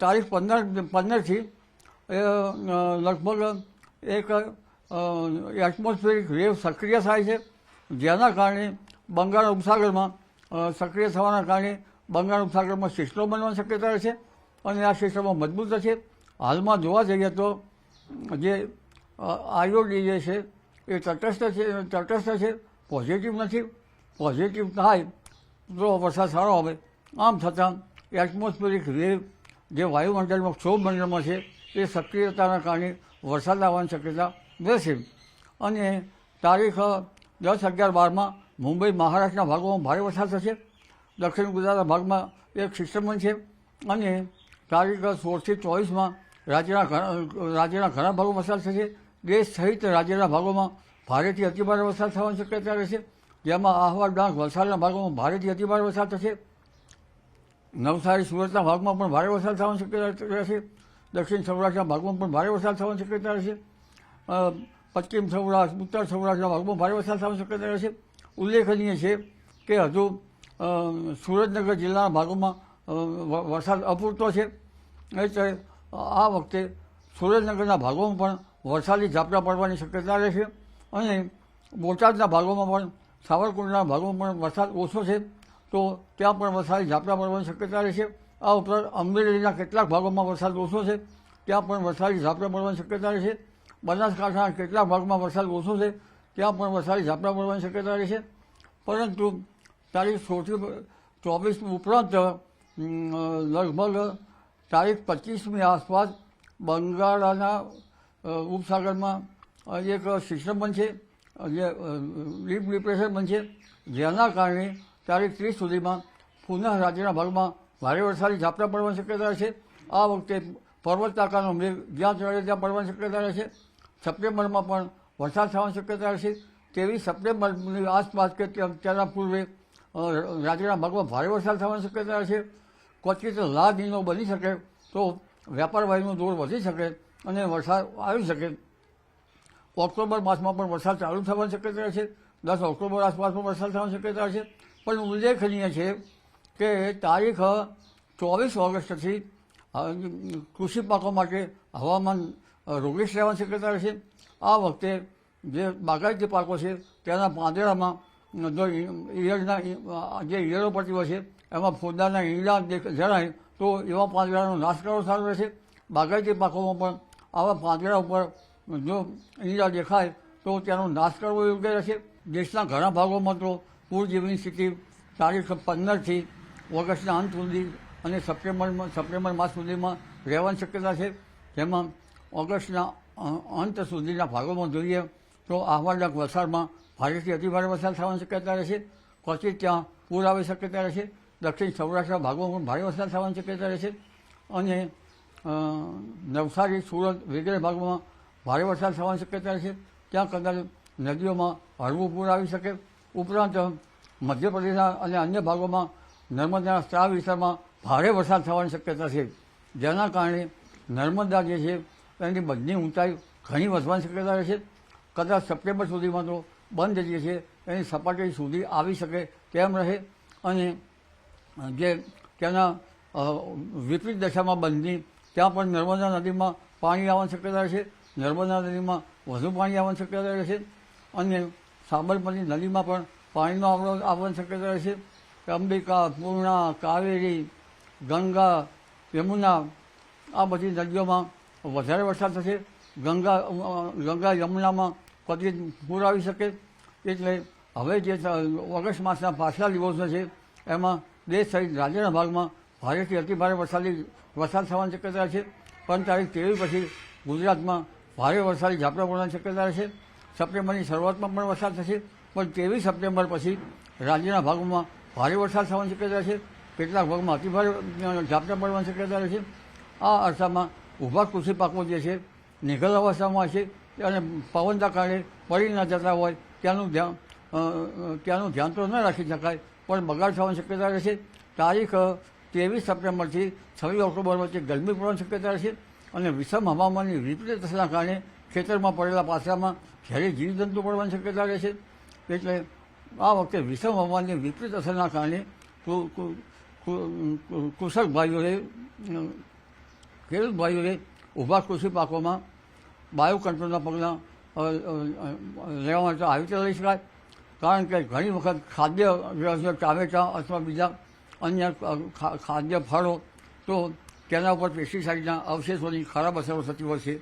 તારીખ પંદર પંદરથી એ લગભગ, એક એટમોસ્ફિયરિક વેવ સક્રિય થાય છે. જેના કારણે બંગાળ ઉપસાગરમાં સક્રિય થવાના કારણે બંગાળ ઉપસાગરમાં સિસ્ટમ બનવાની શક્યતા છે અને આ સિસ્ટમો મજબૂત છે. હાલમાં જોવા જઈએ તો જે આઈઓડી જે છે, એ તટસ્થ છે તટસ્થ છે પોઝિટિવ નથી. પોઝિટિવ થાય તો વરસાદ સારો આવે. આમ છતાં એટમોસ્ફિયરિક વેવ જે વાયુમંડળમાં ક્ષોભમંડળમાં છે, એ સક્રિયતાના કારણે વરસાદ આવવાની શક્યતા રહેશે. અને તારીખ દસ અગિયાર બારમાં મુંબઈ મહારાષ્ટ્રના ભાગોમાં ભારે વરસાદ થશે. દક્ષિણ ગુજરાતના ભાગમાં એક સિસ્ટમ છે અને તારીખ સોળથી ચોવીસમાં રાજ્યના રાજ્યના ઘણા ભાગોમાં વરસાદ થશે. દેશ સહિત રાજ્યના ભાગોમાં ભારેથી અતિભારે વરસાદ થવાની શક્યતા રહેશે. જેમાં આહવા ડાંગ, વલસાડના ભાગોમાં ભારેથી અતિભારે વરસાદ થશે. નવસારી સુરતના ભાગમાં પણ ભારે વરસાદ થવાની શક્યતા રહેશે. દક્ષિણ સૌરાષ્ટ્રના ભાગમાં પણ ભારે વરસાદ થવાની શક્યતા રહેશે. પશ્ચિમ સૌરાષ્ટ્ર, ઉત્તર સૌરાષ્ટ્રના ભાગમાં ભારે વરસાદ થવાની શક્યતા રહેશે. ઉલ્લેખનીય છે કે હજુ સુરતનગર જિલ્લાના ભાગોમાં વરસાદ અપૂરતો છે. એટલે આ વખતે સુરતનગરના ભાગોમાં પણ વરસાદી ઝાપટા પડવાની શક્યતા રહેશે. અને બોટાદના ભાગોમાં પણ સાવરકુંડના ભાગોમાં પણ વરસાદ ઓછો છે. તો ત્યાં પણ વરસાદી, ઝાપટા પડવાની શક્યતા રહેશે આ ઉપરાંત અમરેલીના કેટલાક ભાગોમાં વરસાદ ઓછો છે. ત્યાં પણ વરસાદી, ઝાપટા પડવાની શક્યતા રહેશે બનાસકાંઠાના કેટલાક ભાગમાં વરસાદ ઓછો છે. ત્યાં પણ વરસાદી, ઝાપટા પડવાની શક્યતા રહેશે પરંતુ તારીખ સોળથી ચોવીસ ઉપરાંત લગભગ તારીખ પચીસમી આસપાસ બંગાળના ઉપસાગરમાં એક સિસ્ટમ બનશે, જે ડીપ ડિપ્રેશન બનશે. જેના કારણે તારીખ ત્રીસ સુધીમાં પુનઃ રાજ્યના ભાગમાં ભારે વરસાદી ઝાપટા પડવાની શક્યતા છે. આ વખતે પર્વત તાકાનો મેઘ જ્યાં ચડે ત્યાં પડવાની શક્યતા રહેશે. સપ્ટેમ્બરમાં પણ વરસાદ થવાની શક્યતા રહેશે. તેવી સપ્ટેમ્બરની આસપાસ કે તેના પૂર્વે રાજ્યના ભાગમાં ભારે વરસાદ થવાની શક્યતા છે ક્વચિત લા દિનો બની શકે તો વેપાર વાયુનો દોર વધી શકે અને વરસાદ આવી શકે. ઓક્ટોબર માસમાં પણ વરસાદ ચાલુ થવાની શક્યતા છે દસ ઓક્ટોબર આસપાસ પણ વરસાદ થવાની શક્યતા છે પણ ઉલ્લેખનીય છે કે તારીખ ચોવીસ ઓગસ્ટથી કૃષિ પાકો માટે હવામાન રોગીશ રહેવાની શક્યતા રહેશે. આ વખતે જે બાગાયતી પાકો છે, તેના પાંદડામાં જો ઈયળના જે ઈયળો પડતી હોય છે, એમાં ફૂંદાના ઈંડા જણાય તો એવા પાંદડાનો નાશ કરવો સારો રહેશે. બાગાયતી પાકોમાં પણ આવા પાંદડા ઉપર જો ઈંડા દેખાય, તો તેનો નાશ કરવો યોગ્ય રહેશે. દેશના ઘણા ભાગોમાં તો પૂર જેવી સ્થિતિ તારીખ પંદરથી ઓગસ્ટના અંત સુધી અને સપ્ટેમ્બરમાં સપ્ટેમ્બર માસ સુધીમાં રહેવાની શક્યતા છે. જેમાં ઓગસ્ટના અંત સુધીના ભાગોમાં જોઈએ તો આહવાડક વલસાડમાં ભારેથી અતિભારે વરસાદ થવાની શક્યતા રહેશે. પછી ત્યાં પૂર આવી શક્યતા રહેશે. દક્ષિણ સૌરાષ્ટ્રના ભાગોમાં પણ ભારે વરસાદ થવાની શક્યતા રહેશે. અને નવસારી, સુરત વગેરે ભાગોમાં ભારે વરસાદ થવાની શક્યતા રહેશે. ત્યાં કદાચ નદીઓમાં હળવું પૂર આવી શકે. ઉપરાંત મધ્યપ્રદેશના અને અન્ય ભાગોમાં નર્મદાના સ્ત્રાવ વિસ્તારમાં ભારે વરસાદ થવાની શક્યતા છે. જેના કારણે નર્મદા જે છે, એની બંધની ઊંચાઈ ઘણી વધવાની શક્યતા રહેશે કદાચ સપ્ટેમ્બર સુધીમાં તો બંધ જે છે, એની સપાટી સુધી આવી શકે તેમ રહે. અને જે તેના વિપરીત દશામાં બંધની, ત્યાં પણ નર્મદા નદીમાં પાણી આવવાની શક્યતા રહેશે નર્મદા નદીમાં વધુ પાણી આવવાની શક્યતા રહેશે અને સાબરમતી નદીમાં પણ પાણીનો આવરો આવવાની શક્યતા રહેશે અંબિકા, પૂર્ણા, કાવેરી, ગંગા, યમુના, આ બધી નદીઓમાં વધારે વરસાદ થશે. ગંગા ગંગા યમુનામાં કદી પૂર આવી શકે. એટલે હવે જે ઓગસ્ટ માસના પાછલા દિવસો છે, એમાં દેશ સહિત રાજ્યના ભાગમાં ભારેથી અતિભારે વરસાદી વરસાદ થવાની શક્યતા છે. પણ તારીખ તેવી પછી ગુજરાતમાં ભારે વરસાદી ઝાપટા પડવાની શક્યતા રહેશે સપ્ટેમ્બરની શરૂઆતમાં પણ વરસાદ થશે, પણ ત્રેવીસ સપ્ટેમ્બર પછી રાજ્યના ભાગોમાં ભારે વરસાદ થવાની શક્યતા છે. કેટલાક ભાગમાં અતિભારે ઝાપટા પડવાની શક્યતા રહેશે. આ અરસામાં ઊભા કૃષિ પાકો જે છે નિઘલ અવસ્થામાં છે અને પવનના કારણે પડી ન જતા હોય ત્યાંનું ધ્યાન ત્યાંનું ધ્યાન તો ન રાખી શકાય, પણ બગાડ થવાની શક્યતા રહેશે. તારીખ ત્રેવીસ સપ્ટેમ્બરથી છવ્વીસ ઓક્ટોબર વચ્ચે ગરમી પડવાની શક્યતા રહેશે અને વિષમ હવામાનની વિપરીત અસરના કારણે ખેતરમાં પડેલા પાછામાં જ્યારે જીવજંતુ પડવાની શક્યતા રહે છે, એટલે આ વખતે વિષમ હવામાનની વિપરીત અસરના કારણે કૃષક ભાઈઓએ ખેડૂત ભાઈઓએ ઊભા કૃષિ પાકોમાં બાયો કંટ્રોલના પગલાં લેવા માટે આવી રીતે લઈ શકાય. કારણ કે ઘણી વખત ખાદ્ય વ્યવસાય ટામેટા અથવા બીજા અન્ય ખાદ્ય ફળો તો તેના ઉપર પેસ્ટિસાઇડના અવશેષોની ખરાબ અસરો થતી હોય છે.